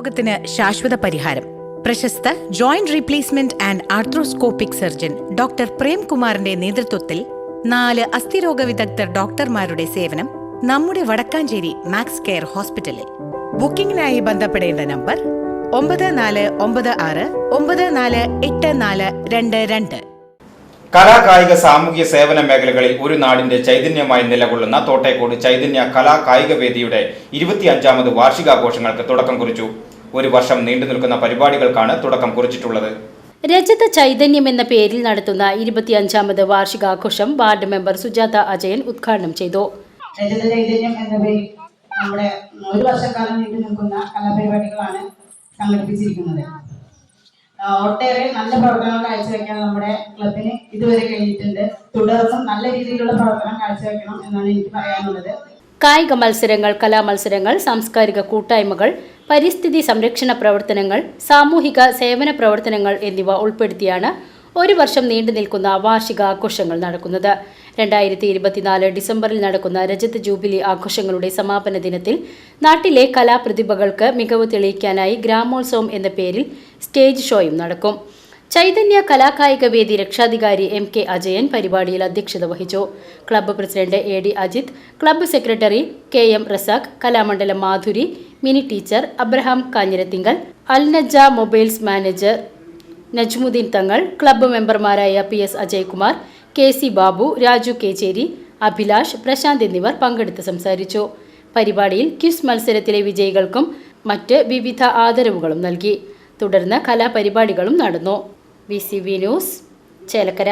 രോഗത്തിന് ശാശ്വത പരിഹാരം. പ്രശസ്ത joint replacement and arthroscopic surgeon doctor പ്രേംകുമാറിന്റെ നേതൃത്വത്തിൽ നാല് അസ്ഥിരോഗ വിദഗ്ധർ ഡോക്ടർമാരുടെ സേവനം നമ്മുടെ വടക്കാഞ്ചേരി മാക്സ് കെയർ ഹോസ്പിറ്റലിൽ. ബുക്കിംഗിനായി ബന്ധപ്പെടേണ്ട നമ്പർ ഒമ്പത് നാല് ഒമ്പത് ആറ് ഒമ്പത് നാല് എട്ട് നാല് രണ്ട് രണ്ട്. കലാകായിക സാമൂഹ്യ സേവന മേഖലകളിൽ ഒരു നാടിന്റെ ചൈതന്യമായി നിലകൊള്ളുന്ന തോട്ടേക്കോട് ചൈതന്യ കലാ കായിക വേദിയുടെ ഇരുപത്തിയഞ്ചാമത് വാർഷികാഘോഷങ്ങൾക്ക് തുടക്കം കുറിച്ചു. ഒരു വർഷം നീണ്ടു നിൽക്കുന്ന പരിപാടികൾക്കാണ് തുടക്കം കുറിച്ചിട്ടുള്ളത്. രജത ചൈതന്യം എന്ന പേരിൽ നടത്തുന്ന ഇരുപത്തിയഞ്ചാമത് വാർഷികാഘോഷം വാർഡ് മെമ്പർ സുജാത അജയൻ ഉദ്ഘാടനം ചെയ്തു. രജത ചൈതന്യം എന്ന പേരിൽ നമ്മുടെ ഒരു വർഷക്കാലം നീണ്ടു നിൽക്കുന്ന കലാപരിപാടികളാണ് സംഘടിപ്പിച്ചിരിക്കുന്നത്. ഒട്ടേറെ നല്ല പ്രവർത്തനങ്ങൾ കാഴ്ചവെക്കാൻ നമ്മുടെ ക്ലബിന് ഇതുവരെ കഴിഞ്ഞിട്ടുണ്ട്. തുടർന്നും നല്ല രീതിയിലുള്ള പ്രവർത്തനം കാഴ്ചവെക്കണം എന്നാണ് എനിക്ക് പറയാനുള്ളത്. കായിക മത്സരങ്ങൾ കലാമത്സരങ്ങൾ സാംസ്കാരിക കൂട്ടായ്മകൾ പരിസ്ഥിതി സംരക്ഷണ പ്രവർത്തനങ്ങൾ സാമൂഹിക സേവന പ്രവർത്തനങ്ങൾ എന്നിവ ഉൾപ്പെടുത്തിയാണ് ഒരു വർഷം നീണ്ടു നിൽക്കുന്ന വാർഷിക ആഘോഷങ്ങൾ നടക്കുന്നത്. രണ്ടായിരത്തി ഇരുപത്തിനാല് ഡിസംബറിൽ നടക്കുന്ന രജത ജൂബിലി ആഘോഷങ്ങളുടെ സമാപന ദിനത്തിൽ നാട്ടിലെ കലാപ്രതിഭകൾക്ക് മികവ് തെളിയിക്കാനായി ഗ്രാമോത്സവം എന്ന പേരിൽ സ്റ്റേജ് ഷോയും നടക്കും. ചൈതന്യ കലാകായിക വേദി രക്ഷാധികാരി എം കെ അജയൻ പരിപാടിയിൽ അധ്യക്ഷത വഹിച്ചു. Club president A D Ajith club secretary K M Razak Kalamandalam Madhuri Mini teacher Abraham Kanjirathingal Alnaja mobiles manager Najmuddeen Thangal club മെമ്പർമാരായ P S Ajaykumar K C Babu Raju Kecheri Abhilash Prashanth എന്നിവർ പങ്കെടുത്ത് സംസാരിച്ചു. പരിപാടിയിൽ quiz മത്സരത്തിലെ വിജയികൾക്കും മറ്റ് വിവിധ ആദരവുകളും നൽകി. തുടർന്ന് കലാപരിപാടികളും നടന്നു. V C V news Chelakkara.